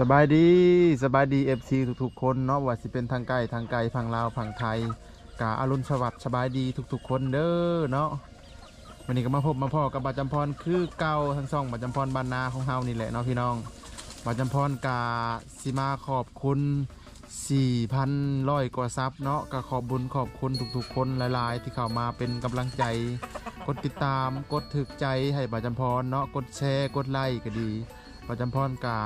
สบายดีสบายดี FC ทุกๆ คนเนาะว่าสิเป็นทางไกลทางไกลพังลาวพังไทยกาอารุณสวัสดิ์สบายดีทุกๆ คนเด้อเนาะวันนี้ก็มาพบมาพ่อกับบาจำพรคือเก่าทั้งสองบาจำพรบานนาของเฮานี่แหละเนาะพี่น้องบาจำพรกาสิมาขอบคุณ4,000ร้อยกว่าซับเนาะก็ขอบบุญขอบคุณทุกๆ คนหลายๆ ที่เข้ามาเป็นกำลังใจ กดติดตามกดถึกใจให้บาจำพรเนาะกดแชร์กดไลค์ก็ดีบาจำพรกา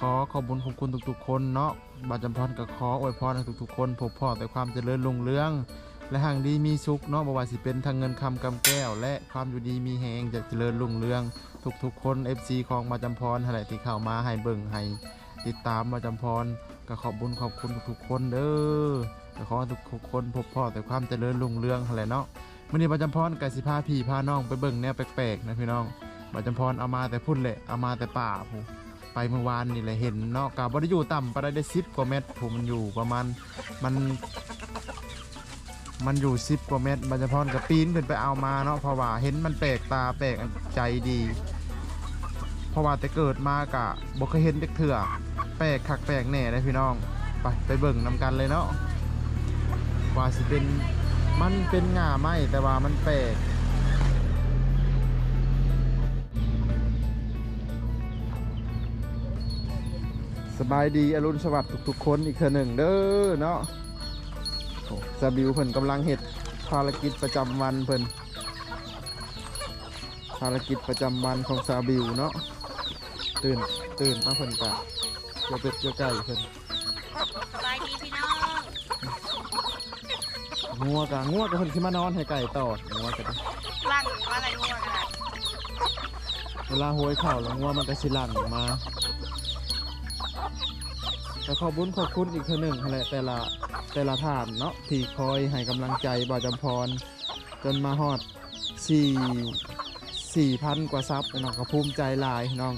ขอขอบุญขอบคุณทุกๆคนเนาะบาจำพรกับขออวยพรให้ทุกๆคนพบพ่อแต่ความเจริญรุ่งเรือง และห่างดีมีสุขเนาะบ่ว่าสิเป็นทางเงินคำกำแก้ว และความอยู่ดีมีแหงจะเจริญรุ่งเรือง ทุกๆ คน FC ของบาจำพรอะไรที่เข้ามาให้เบิ่งให้ติดตามบาจำพรก็ขอบบุญขอบคุณทุกๆคนเด้อก็ขอให้ทุกๆคนพบพ่อแต่ความเจริญรุ่งเรืองอะไรเนาะมื้อนี้บาจำพรกับสิพาพี่พาน้องไปเบิ่งแนวแปลกๆนะพี่น้องบาจำพรเอามาแต่พุ่นแหละเอามาแต่ป่าพู ไปเมื่อวานนี่แหละเห็นเนาะกับบริอยู่ต่ำไปได้ได้สิบกว่าเมตรผมมันอยู่ประมาณมัน มันอยู่สิบกว่าเมตรมันจพอนกับปีนขึ้นไปเอามาเนาะเพราะว่าเห็นมันแปลกตาแปลกใจดี เพราะว่าแต่เกิดมากะบ่เคยเห็นเด็กเถื่อแปลกคักแปลกแน่เลยพี่น้องไปไปเบิ่งนำกันเลยเนาะว่าสิเป็นมันเป็นง่าไม้แต่ว่ามันแปลก สบายดีอรุณสวัสดิ์ทุกๆคนอีกเทื่อหนึ่งเด้อเนาะโอ้ซาบิวเพิ่นกำลังเฮ็ดภารกิจประจำวันเพิ่นภารกิจประจำวันของซาบิวเนาะตื่นตื่นมาเพิ่นกะเจ้าเป็ดเจ้าไก่เพิ่นสบายดีพี่น้องงัวกะงัวกะเพิ่นสิมานอนให้ไก่ตอดงัวกะดิลั่งว่าอะไรงัวกันอะเวลาโหยข้าวแล้วงัวมันก็สิลั่นออกมา แต่ขอบุญขอบคุณอีกเทื่อหนึ่งแหละแต่ละแต่ละท่านเนาะที่คอยให้กำลังใจบ่าวจำพร จนมาฮอดสี่สี่พันกว่าซับเนาะก็ภูมิใจหลายน้อง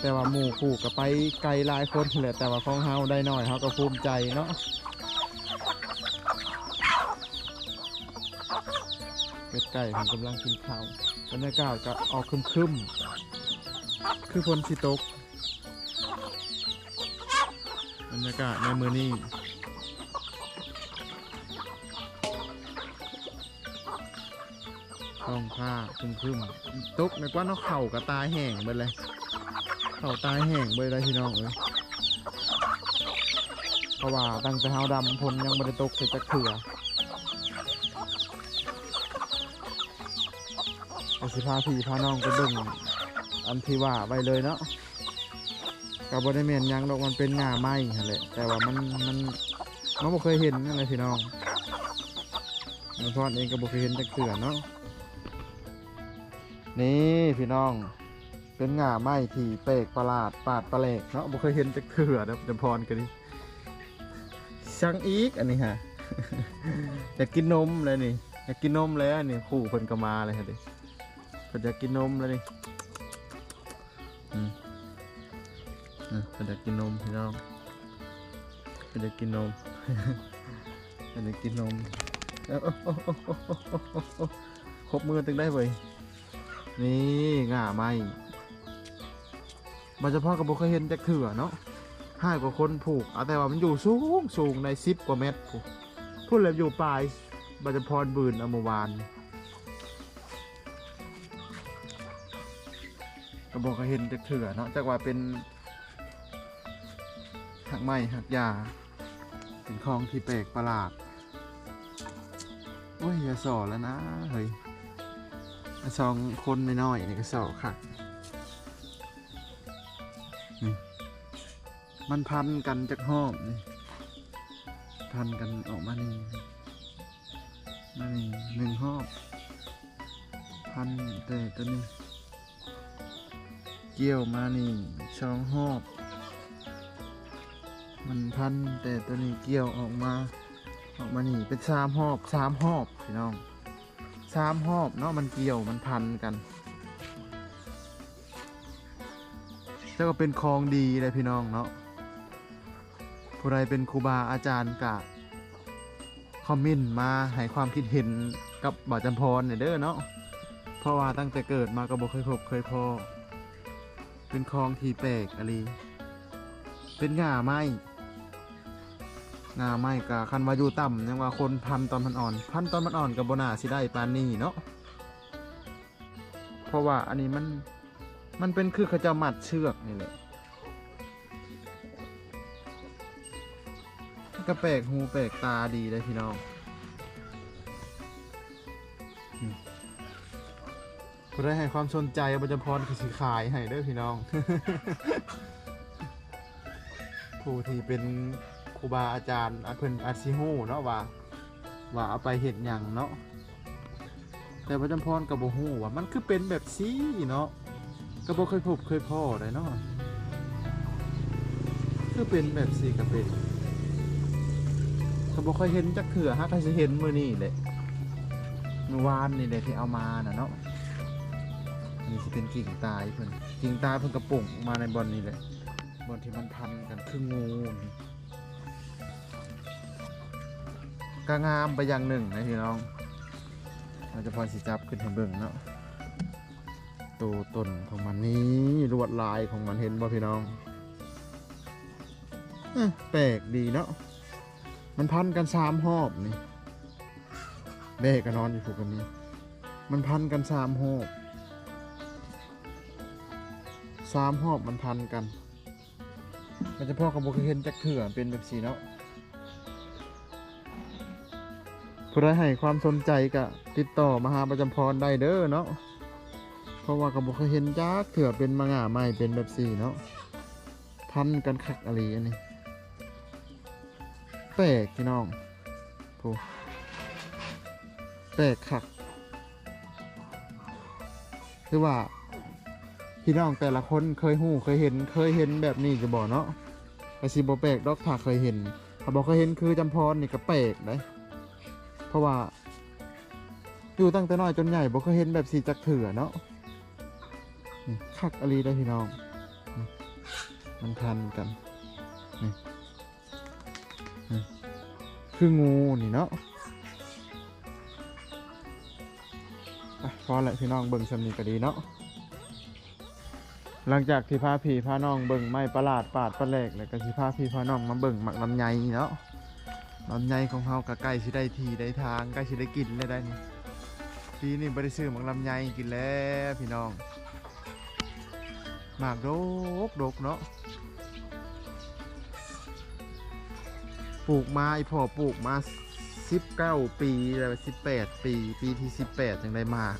แต่ว่าหมู่ผูกก็ไปไกลหลายคนแหละแต่ว่าของเฮาได้น้อยเฮาก็ภูมิใจเนาะเป็ดไก่ผมกำลังกินข้าวบรรยากาศก็ออกคึมๆคือฝนสิตก บรรยากาศในมือนี้ท้องผ้าคึมคึมๆตกในกว่าเนาะเข่ากับตายแห้งไปเลย เข่าตายแห้งไปเลยพี่น้องเอ้ยเพราะว่าตั้งแต่เฮาดำพลยังไม่ได้ตกเสร็จจะเถื่อเอาสิพาพี่พาน้องไปเบิ่งอันที่ว่าไว้เลยเนาะ กับบริเมนยังดอกมันเป็นงาไม้นั่นแหละแต่ว่ามันมันมันบ่เคยเห็นอะไรพี่น้องมันพอดเองก็บ่เคยเห็นจักเถื่อเนาะนี่พี่น้อง เป็นง่าไม้ที่เปลกประหลาดปาดประเลกเนาะบ่เคยเห็นจักเถื่อนะจำพรกันดิช่างอีกอันนี้ฮะอยากกินนมเลยนี่อยากกินนมแล้วนี่คู่เพิ่นก็มาเลยฮะดิเพิ่นอยากกินนมแล้วนี่อืม เพิ่นอยากกินนมพี่น้องเพิ่นอยากกินนมเพิ่นอยากกินนมเอาเอาเอาเอาเอาเอาเอาครบมือตึงได้เว้ยนี่ง่าไม้มันจะพ่อกับบุคเห็นจากเถื่อเนาะห้ากว่าคนผูกเอาแต่ว่ามันอยู่สูงสูงในสิบกว่าเมตรพูดเลยอยู่ปลายบัจพรบืนอมวานก็บอกเคเห็นจากเถื่อเนาะจากว่าเป็น หักไม้หักยา เป็นคลองที่แปลกประหลาดโอ้ยอย่าสอแล้วนะเฮ้ยสองคนน้อยๆนี่ก็สองค่ะนี่มันพันกันจากห้องนี่พันกันออกมานี่มานี่หนึ่งห้องพันแต่ตัวนี้เกี่ยวมานี่สองหอบ มันพันแต่ตัวนี้เกี่ยวออกมา ออกมานี่เป็นสามหอบสามหอบพี่น้องสามหอบเนาะมันเกี่ยวมันพันกันแล้วก็เป็นคลองดีเลยพี่น้องเนาะผู้ใดเป็นครูบาอาจารย์กะคอมเมนต์มาให้ความคิดเห็นกับบ่าวจำพรเนี่ยเด้อเนาะเพราะว่าตั้งแต่เกิดมาก็บ่เคยพบเคยพอ เป็นคลองที่แปลกอะไรเป็นหญ้าไม้ หญ้าไม้กะคันว่าอยู่ต่ำยังว่าคนพันตอนมันอ่อน พันตอนมันอ่อนกับโบนาสิได้ปานนี้เนาะเพราะว่าอันนี้มันมันเป็นคือขจะมัดเชือกนี่แหละก็แปลกหูแปลกตาดีเลยพี่น้องอืมผู้ได้ให้ความสนใจบัจพรคือสิขายให้เด้อพี่น้องผู้ที่เป็น ครูบาอาจารย์เพิ่นอาซิฮู้เนาะว่าว่าเอาไปเห็ดหยังเนาะแต่พระจำพรกับโบฮู้ว่ามันคือเป็นแบบซี่เนาะก็บ่เคยพบเคยพ่อได้เนาะคือเป็นแบบซี่ก็เป็นก็บ่เคยเห็นจักเถื่อฮะก็สิเห็นมื้อนี้แหละเมื่อวานนี่แหละที่เอามาน่ะเนาะนี่สิเป็นกิ่งตายเพิ่นกิ่งตายเพิ่นกระปุ่งมาในบอนนี้แหละบนที่มันพันกันคืองู กางามไปอย่างหนึ่งนะพี่น้องเราจะพอสิจับขึ้นให้เบิ่งเนาะตัวตนของมันนี้ลวดลายของมันเห็นบ่พี่น้องแปลกดีเนาะมันพันกันสามหอบนี่แม่ก็นอนอยู่ผูกกันนี้มันพันกันสามหอบสามหอบมันพันกัน มันจะพ่อกับโบเคเห็นจักเถื่อเป็นแบบสีเนาะ ผู้ใดให้ความสนใจก็ติดต่อมาหาประจำพรได้เด้อเนาะเพราะว่ากับบเคเห็นจักเถื่อเป็นมะง่าไม้เป็นแบบสี่เนาะพันกันคักอะไรอันนี้แปลกพี่น้องโูแปลกคักคือว่าพี่น้องแต่ละคนเคยหู้เคยเห็นเคยเห็นแบบนี้จะบอกเนาะกระชิบแปลกดอกถ้าเคยเห็นถ้าบอกเคยเห็นคือจำพรนี่ก็แปลกเลย ราะว่าอยู่ตั้งแต่น้อยจนใหญ่บอกเคยเห็นแบบสีจักเถื่อเนาะคักอลีได้พี่น้อง มันพันกันนี่คืองูนี่เนาะพอแหละพี่น้องเบิ่งสำนีก็ดีเนาะหลังจากที่พาพี่พาน้องเบิ่งไม้ประหลาดปาดประแหลกแล้วก็สิพาพี่พาน้องมาเบิ่งหมักลำไยเนาะ ลำไยของเฮาก็ใกล้สิได้ทีได้ทางใกล้สิได้กินเลยได้นี่ปีนี้บ่ได้ซื้อหมักลำไยกินแล้วพี่น้องหมากโดกโดกเนาะปลูกมาอีพ่อปลูกมา19ปีแล้ว18ปี ปีที่18จังได้หมาก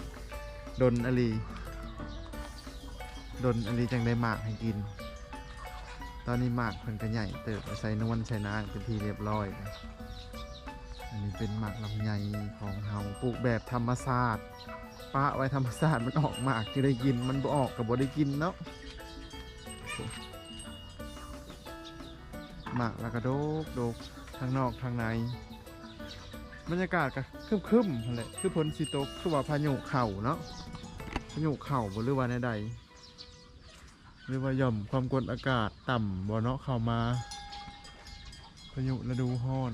ดนอลีดนอันนี้จังได้หมากให้กิน ตอนนี้หมากเพิ่นก็ใหญ่เติบใส่นวลใส่นางเป็นที่เรียบร้อยนะอันนี้เป็นหมากลำไยของเฮาปลูกแบบธรรมชาสติปะไว้ธรรมชาสติมันออกหมากที่ได้กิน มันบ่ออกกับบ่ได้กินเนาะหมากแล้วก็โดกโดกทางนอกทางในบรรยากาศก็คึมๆนั่นแหละคือผลสิตกคือว่าพายุเข่าเนาะพายุเข่าบ่หรือว่าใด ๆหรือว่าหย่อมความกดอากาศต่ำบ่เนาะเข้ามาพายุฤดูร้อน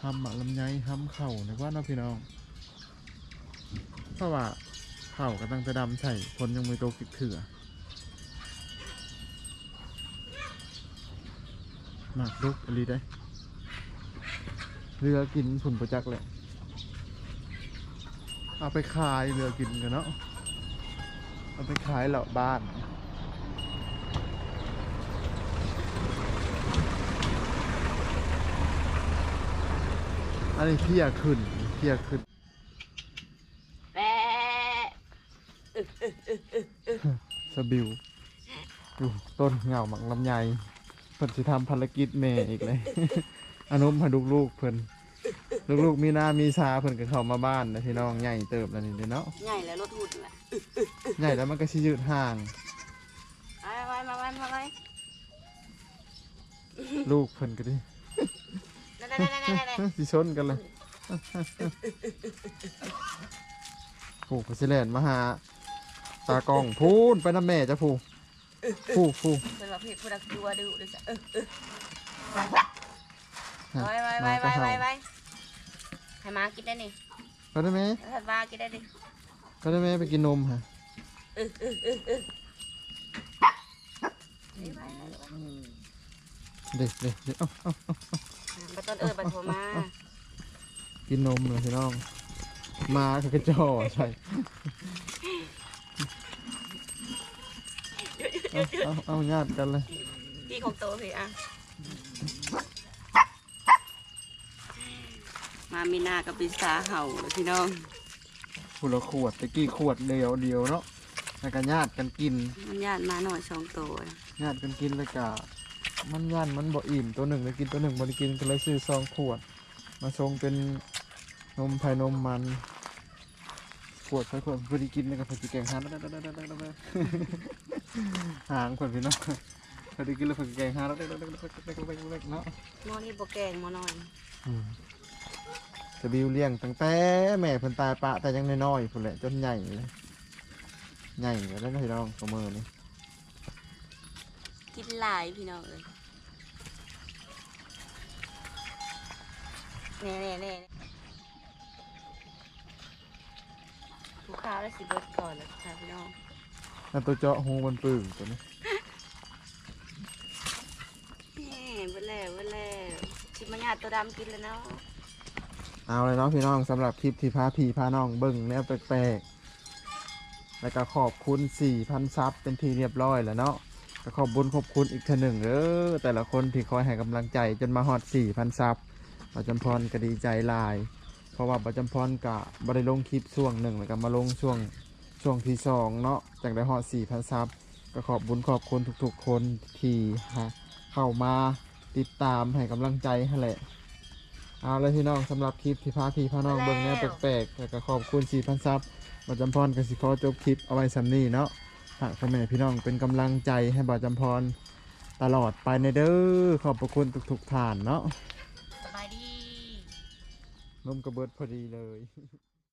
ทำหมักลำไยทำเข่าในว่าเนาะพี่น้องเพราะว่าเข่าก็ตั้งแต่ดำใส่คนยังไม่โตกิดเถื่อหมักลุกอะไรได้เรือกินผุนประจักษ์แหละเอาไปขายเรือกินกันเนาะ เอาไปขายเหล่าบ้านอันนี้เพียขึ้นเพียขึ้นแปะสบิวอยู่ต้นเหงาหมักลำไยเพิ่นสิทำภารกิจแม่อีกเลยอนุมให้ลูกๆเพิ่น ลูกๆมีหน้ามีชาเพิ่นก็เข้ามาบ้านนะพี่น้องใหญ่เติบแล้วนี่เด้อเนาะใหญ่แล้วรถหุ่นแหละใหญ่แล้วมันก็สิยืดห่าง ไปไปมาไปมาไปลูกเพิ่นก็ดิได้ได้ได้ได้ได้สิชนกันเลยผูกสิแลนมาหาตากล้องพูนไปน้ำแม่จ้ะผูผูผูเป็นว่าเพจผู้ดักดัวดูด้วยจ้ะเออเออฮะไปไปไปมาไปก็ไปเห่าไป ให้มากินได้นี่ก็ได้ไหมถัดมากินได้ดิก็ได้ไหมไปกินนมฮะไปเด็กเด็กเด็กเอ้าเอ้าบัตรต้นเออบัตรโทรมากินนมเลยพี่น้อง มาคือกระจอใช่เอาเอาเอาญาติกันเลยพี่ของโตพี่อะ มามีนากับปิซาเห่าพี่น้องผู้ละขวดตะกี้ขวดเดียวเดียวเนาะแล้วก็ญาติกันกิน มันญาติมาหน่อยสองโตวญาติกันกินแล้วก็มันย่านมันบ่อิ่มตัวหนึ่งเลยกินตัวหนึ่งบ่ได้กินก็เลยซื้อซองขวด มาชงเป็นนมภายนมมันขวดใส่ขวดพอดีกินแล้วก็พอดีแกงหางหางคนพี่น้องพอดีกินแล้วพอดีแกงหางแล้วเล็กๆๆๆๆเนาะหมอนี่บแกงหมอน้อยจะ บิวเลี้ยงตั้งแต่แม่เพิ่นตายปะแต่ยังน้อยๆพุ่นแหละจนใหญ่เลยใหญ่แล้วนะพี่น้องกับมือนี่กินหลายพี่น้องเอ้ยเน่เน่เน่ผูข้าวแล้วสิเบิดก่อนแล้วค่ะพี่น้องแล้วตัวเจาะหูมันปึ่งตัวนี้แหม่เบิดแล้วเบิดแล้วชิมมัญญาตัวดำกินแล้วเนาะ เอาเลยเนาะพี่น้องสำหรับคลิปที่พาพี่พาน้องเบิ่งแนวแปลกๆแล้วก็ขอบคุณ 4,000 ซับเป็นที่เรียบร้อยแล้วเนาะก็ขอบบุญขอบคุณอีกเท่าหนึ่งเด้อแต่ละคนที่คอยให้กำลังใจจนมาฮอด 4,000 ซับประจำพรก็ดีใจลาย เพราะว่าประจำพรกะบริลงคลิปช่วงหนึ่งแล้วก็มาลงช่วงช่วงที่สองเนาะจากได้ฮอด 4,000 ซับก็ขอบบุญขอบคุณทุกๆคนที่ฮะเข้ามาติดตามให้กำลังใจให้แหละ เอาเลยพี่น้องสำหรับคลิปที่พาพี่พาน้องเบิ่งแนวแปลกๆแล้วก็ขอบคุณ4,000ซับบัจจำพรกับสิขอจบคลิปเอาไว้สำนี้เนาะฝากพ่อแม่พี่น้องเป็นกำลังใจให้บัจจำพรตลอดไปในเด้อขอบพระคุณทุกๆท่านเนาะสบายดีนมกระเบิดพอดีเลย